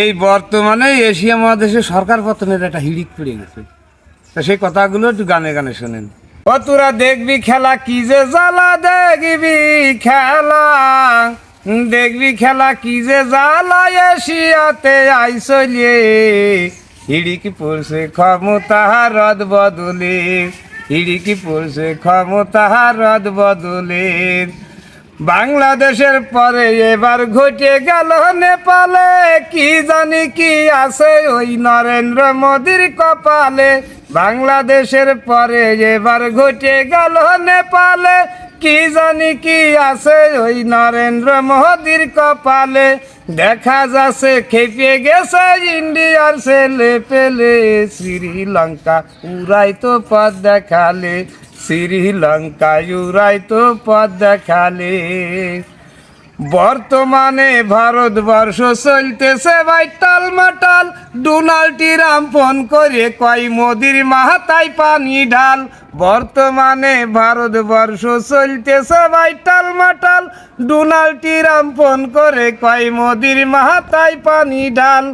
এই বর্তমানে এশিয়া মহাদেশে সরকার পতনের একটা হিড়িক পড়ে গেছে। তা সেই কথাগুলো একটু গানে গানে শোনেন। ও তোরা দেখবি খেলা কি যে জ্বালা, দেখবি খেলা। দেখবি খেলা কি যে জ্বালা, এশিয়াতে আইসলিয়ে হিড়িক পড়ছে ক্ষমতা রদ বদলে। হিড়িক পড়ছে ক্ষমতা রদ বদলে। বাংলাদেশের পরে এবার ঘটে গেল নেপালে। কি জানি কি আছে ওই নরেন্দ্র মোদীর কপালে। বাংলাদেশের পরে এবার ঘটে গেল নেপালে। কি জানি কি আছে ওই নরেন্দ্র মোদির কপালে। দেখা যাচ্ছে খেপে গেছে ইন্ডিয়ার ছেলে পেলে। শ্রীলঙ্কা উড়াই তো পথ দেখালে। শ্রীলঙ্কায় তো পথ দেখালে বর্তমানে ভারতবর্ষ চলতেছে ভাই টালমাটাল। ডোনাল্ড ট্রাম্প ফোন করে কয়, মোদির মাথায় পানি ঢাল। বর্তমানে ভারতবর্ষ চলতেছে ভাই টালমাটাল। ডোনাল্ড ট্রাম্প ফোন করে কয়, মোদির মাথায় পানি ঢাল।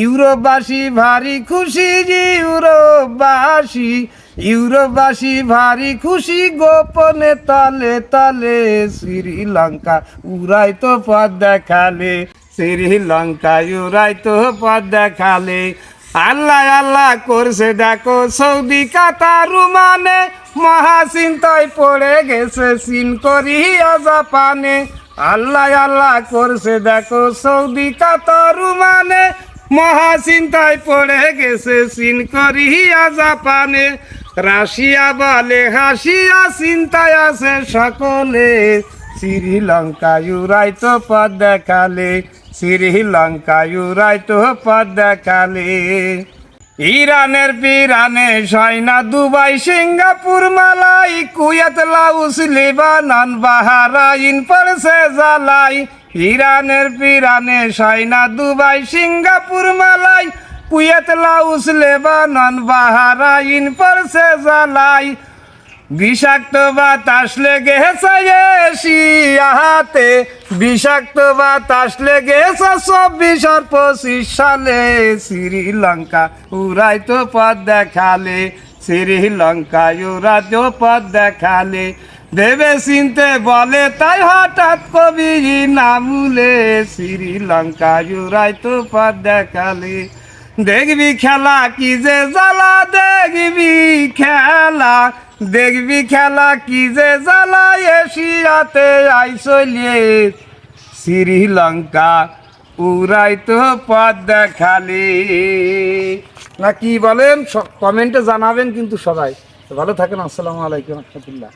ইউরোপবাসী ভারী খুশি ইউরোপবাসী। ইউরোপবাসী ভারী খুশি গোপনে তালে তালে। শ্রীলঙ্কা উড়াই তো পথ দেখালে। শ্রীলঙ্কা উড়াই তো পথ দেখালে। আল্লাহ আল্লাহ করছে দেখো সৌদি, কাতার মানে মহাচিন্তায় পড়ে গেছে চীন, কোরিয়া, জাপানে। আল্লাহ আল্লাহ করছে দেখো সৌদি, কাতার মানে মহাচিন্তায় পড়ে গেছে চীন, কোরিয়া, জাপানে। রাশিয়া বলে, হাসিয়া চিন্তায় আছে সকলে। শ্রীলঙ্কা ইউরাই তো পথ দেখালে শ্রীলঙ্কা ইউরাই তো পথ দেখালে। ইরানের পিরানে সয়না দুবাই, সিঙ্গাপুর, মালাই, কুয়েত, লাউস, লেবানন, বাহারাইন পড়ছে জালাই। ইরানের পিরানে সয়না দুবাই, সিঙ্গাপুর, মালাই কুয়েত, লাউস, লেবানন, বাহারাইন পড়ছে জালাই। বিষাক্ত বাতাস লেগে এশিয়াতে, বিষাক্ত বাতাস লেগে চব্বিশ আর পঁচিশ সালে। শ্রীলঙ্কা উড়াই তো পথ দেখালে শ্রীলঙ্কা উড়া তো পথ দেখালে। ভেবে চিনতে বলে তাই হঠাৎ কবি নামুলে শ্রীলঙ্কা উড়াই তো পথ দেখালে। দেখবি খেলা কি যে জ্বালা, দেখবি খেলা দেখবি খেলা কি যে জ্বালা এশিয়াতে আইসলিয়ে শ্রীলঙ্কা উড়াই তো পথ দেখালি। না, কি বলেন? কমেন্টে জানাবেন কিন্তু সবাই। ভালো থাকেন, আসসালামু আলাইকুম, রহমতুল্লাহ।